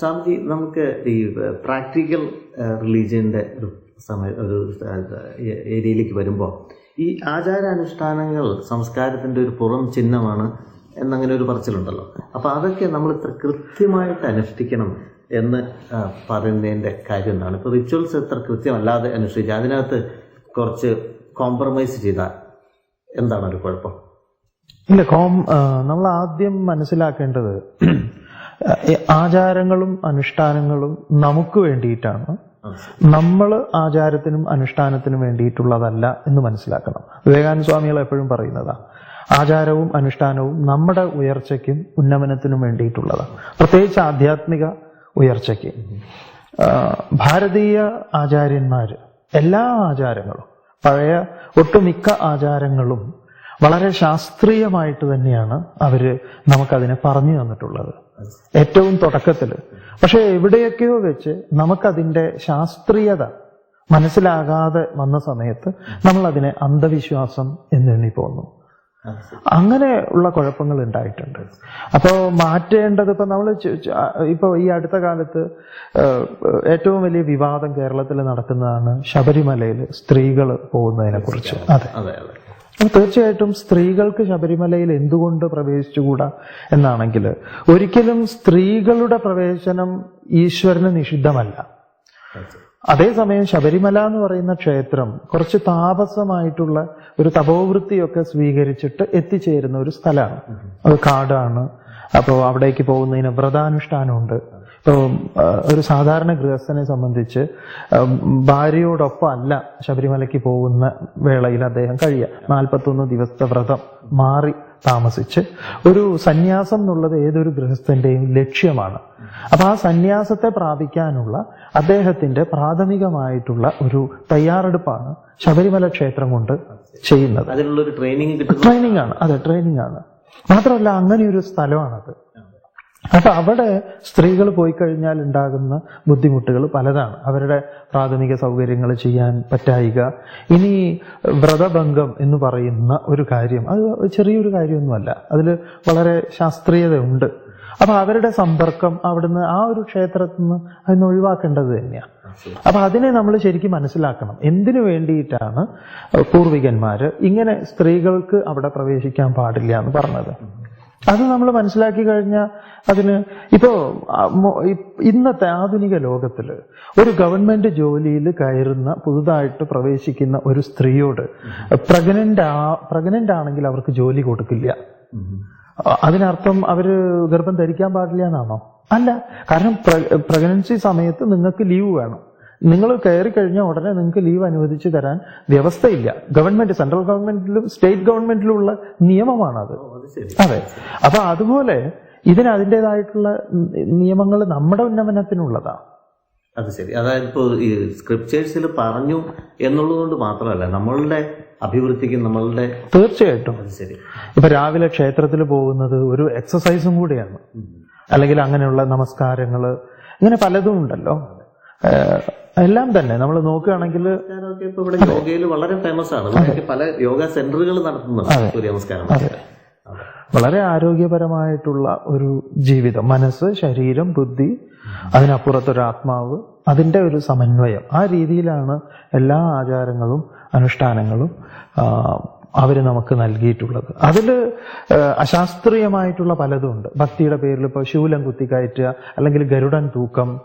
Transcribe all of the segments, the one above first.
സ്വാമിജി നമുക്ക് ഈ പ്രാക്ടിക്കൽ റിലീജിയന്റെ ഒരു സമയ ഒരു ഏരിയയിലേക്ക് വരുമ്പോൾ ഈ ആചാരാനുഷ്ഠാനങ്ങൾ സംസ്കാരത്തിന്റെ ഒരു പുറം ചിഹ്നമാണ് എന്നങ്ങനെ ഒരു പറച്ചിലുണ്ടല്ലോ. അപ്പോൾ അതൊക്കെ നമ്മൾ ഇത്ര കൃത്യമായിട്ട് അനുഷ്ഠിക്കണം എന്ന് പറയുന്നതിന്റെ കാര്യം എന്താണ്? ഇപ്പോൾ റിച്വൽസ് ഇത്ര കൃത്യമല്ലാതെ അനുഷ്ഠിക്കുക അതിനകത്ത് കുറച്ച് കോംപ്രമൈസ് ചെയ്താൽ എന്താണ് ഒരു കുഴപ്പം? ഇല്ല കോം നമ്മൾ ആദ്യം മനസ്സിലാക്കേണ്ടത് ആചാരങ്ങളും അനുഷ്ഠാനങ്ങളും നമുക്ക് വേണ്ടിയിട്ടാണ് നമ്മൾ ആചാരത്തിനും അനുഷ്ഠാനത്തിനും വേണ്ടിയിട്ടുള്ളതല്ല എന്ന് മനസ്സിലാക്കണം. വിവേകാനന്ദ സ്വാമികൾ എപ്പോഴും പറയുന്നതാ ആചാരവും അനുഷ്ഠാനവും നമ്മുടെ ഉയർച്ചയ്ക്കും ഉന്നമനത്തിനും വേണ്ടിയിട്ടുള്ളതാണ് പ്രത്യേകിച്ച് ആധ്യാത്മിക ഉയർച്ചയ്ക്ക്. ഭാരതീയ ആചാര്യന്മാർ എല്ലാ ആചാരങ്ങളും പഴയ ഒട്ടുമിക്ക ആചാരങ്ങളും വളരെ ശാസ്ത്രീയമായിട്ട് തന്നെയാണ് അവർ നമുക്കതിനെ പറഞ്ഞു തന്നിട്ടുള്ളത്. ഏറ്റവും തുടക്കത്തിൽ പക്ഷെ എവിടെയൊക്കെയോ വെച്ച് നമുക്കതിന്റെ ശാസ്ത്രീയത മനസ്സിലാകാതെ വന്ന സമയത്ത് നമ്മൾ അതിനെ അന്ധവിശ്വാസം എന്നെണ്ണി പോന്നു അങ്ങനെ ഉള്ള കുഴപ്പങ്ങൾ ഉണ്ടായിട്ടുണ്ട്. അപ്പോൾ മാറ്റേണ്ടത് ഇപ്പൊ നമ്മൾ ഇപ്പോൾ ഈ അടുത്ത കാലത്ത് ഏറ്റവും വലിയ വിവാദം കേരളത്തിൽ നടക്കുന്നതാണ് ശബരിമലയിൽ സ്ത്രീകൾ പോകുന്നതിനെ കുറിച്ച്. അതെ അതെ. തീർച്ചയായിട്ടും സ്ത്രീകൾക്ക് ശബരിമലയിൽ എന്തുകൊണ്ട് പ്രവേശിച്ചുകൂടാ എന്നാണെങ്കിൽ ഒരിക്കലും സ്ത്രീകളുടെ പ്രവേശനം ഈശ്വരന് നിഷിദ്ധമല്ല. അതേസമയം ശബരിമല എന്ന് പറയുന്ന ക്ഷേത്രം കുറച്ച് താപസമായിട്ടുള്ള ഒരു തപോവൃത്തിയൊക്കെ സ്വീകരിച്ചിട്ട് എത്തിച്ചേരുന്ന ഒരു സ്ഥലമാണ്. അത് കാടാണ്. അപ്പോൾ അവിടേക്ക് പോകുന്നതിന് വ്രതാനുഷ്ഠാനമുണ്ട്. ഇപ്പോൾ ഒരു സാധാരണ ഗൃഹസ്ഥനെ സംബന്ധിച്ച് ഭാര്യയോടൊപ്പം അല്ല ശബരിമലയ്ക്ക് പോകുന്ന വേളയിൽ അദ്ദേഹം കഴിയുക നാൽപ്പത്തൊന്ന് ദിവസത്തെ വ്രതം മാറി താമസിച്ച്. ഒരു സന്യാസം എന്നുള്ളത് ഏതൊരു ഗൃഹസ്ഥന്റെയും ലക്ഷ്യമാണ്. അപ്പൊ ആ സന്യാസത്തെ പ്രാപിക്കാനുള്ള അദ്ദേഹത്തിന്റെ പ്രാഥമികമായിട്ടുള്ള ഒരു തയ്യാറെടുപ്പാണ് ശബരിമല ക്ഷേത്രം കൊണ്ട് ചെയ്യുന്നത്. ട്രെയിനിങ് ആണ്. അതെ ട്രെയിനിങ് ആണ്. മാത്രമല്ല അങ്ങനെ ഒരു സ്ഥലമാണത്. അപ്പൊ അവിടെ സ്ത്രീകൾ പോയി കഴിഞ്ഞാൽ ഉണ്ടാകുന്ന ബുദ്ധിമുട്ടുകൾ പലതാണ്. അവരുടെ പ്രാഥമിക സൗകര്യങ്ങൾ ചെയ്യാൻ പറ്റായിക. ഇനി വ്രതഭംഗം എന്ന് പറയുന്ന ഒരു കാര്യം അത് ചെറിയൊരു കാര്യമൊന്നുമല്ല. അതിൽ വളരെ ശാസ്ത്രീയതയുണ്ട്. അപ്പൊ അവരുടെ സമ്പർക്കം അവിടുന്ന് ആ ഒരു ക്ഷേത്രത്തിൽ നിന്ന് അതിന് ഒഴിവാക്കേണ്ടത് തന്നെയാണ് അപ്പൊ അതിനെ നമ്മൾ ശരിക്കും മനസ്സിലാക്കണം. എന്തിനു വേണ്ടിയിട്ടാണ് പൂർവികന്മാര് ഇങ്ങനെ സ്ത്രീകൾക്ക് അവിടെ പ്രവേശിക്കാൻ പാടില്ല എന്ന് പറഞ്ഞത്? അത് നമ്മൾ മനസ്സിലാക്കി കഴിഞ്ഞാൽ അതിന് ഇപ്പോ ഇന്നത്തെ ആധുനിക ലോകത്തിൽ ഒരു ഗവൺമെന്റ് ജോലിയിൽ കയറുന്ന പുതുതായിട്ട് പ്രവേശിക്കുന്ന ഒരു സ്ത്രീയോട് പ്രഗ്നന്റ് ആ പ്രഗ്നന്റ് ആണെങ്കിൽ അവർക്ക് ജോലി കൊടുക്കില്ല. അതിനർത്ഥം അവർ ഗർഭം ധരിക്കാൻ പാടില്ല എന്നാണോ? അല്ല കാരണം പ്രഗ്നൻസി സമയത്ത് നിങ്ങൾക്ക് ലീവ് വേണം. നിങ്ങൾ കയറി കഴിഞ്ഞാൽ ഉടനെ നിങ്ങൾക്ക് ലീവ് അനുവദിച്ചു തരാൻ വ്യവസ്ഥയില്ല. ഗവൺമെന്റ് സെൻട്രൽ ഗവൺമെന്റിലും സ്റ്റേറ്റ് ഗവൺമെന്റിലും ഉള്ള നിയമമാണത് അത് ശരി. അതെ. അപ്പൊ അതുപോലെ ഇതിന് അതിന്റെതായിട്ടുള്ള നിയമങ്ങൾ നമ്മുടെ ഉന്നമനത്തിനുള്ളതാണ് അത് ശരി. അതായത് ഇപ്പോൾ ഈ സ്ക്രിപ്റ്റേഴ്സിൽ പറഞ്ഞു എന്നുള്ളത് കൊണ്ട് മാത്രമല്ല നമ്മളുടെ അഭിവൃദ്ധിക്കും നമ്മളുടെ തീർച്ചയായിട്ടും. അത് ശരി. ഇപ്പൊ രാവിലെ ക്ഷേത്രത്തിൽ പോകുന്നത് ഒരു എക്സസൈസും കൂടിയാണ്. അല്ലെങ്കിൽ അങ്ങനെയുള്ള നമസ്കാരങ്ങൾ ഇങ്ങനെ പലതും ഉണ്ടല്ലോ. എല്ലാം തന്നെ. നമ്മൾ നോക്കുകയാണെങ്കിൽ യോഗയിൽ വളരെ ഫേമസ് ആണ്. പല യോഗ സെന്ററുകൾ നടത്തുന്നുണ്ട് സൂര്യ നമസ്കാരം വളരെ ആരോഗ്യപരമായിട്ടുള്ള ഒരു ജീവിതം. മനസ്സ് ശരീരം ബുദ്ധി അതിനപ്പുറത്തൊരു ആത്മാവ് അതിന്റെ ഒരു സമന്വയം. ആ രീതിയിലാണ് എല്ലാ ആചാരങ്ങളും അനുഷ്ഠാനങ്ങളും അവർ നമുക്ക് നൽകിയിട്ടുള്ളത്. അതിൽ അശാസ്ത്രീയമായിട്ടുള്ള പലതും ഉണ്ട് ഭക്തിയുടെ പേരിൽ ഇപ്പോൾ ശൂലം കുത്തിക്കയറ്റുക അല്ലെങ്കിൽ ഗരുഡൻ തൂക്കം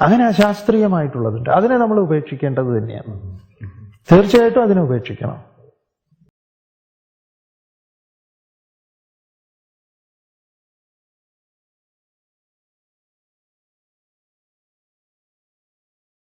അങ്ങനെ അശാസ്ത്രീയമായിട്ടുള്ളതുണ്ട്. അതിനെ നമ്മൾ ഉപേക്ഷിക്കേണ്ടത് തന്നെയാണ്. തീർച്ചയായിട്ടും അതിനെ ഉപേക്ഷിക്കണം.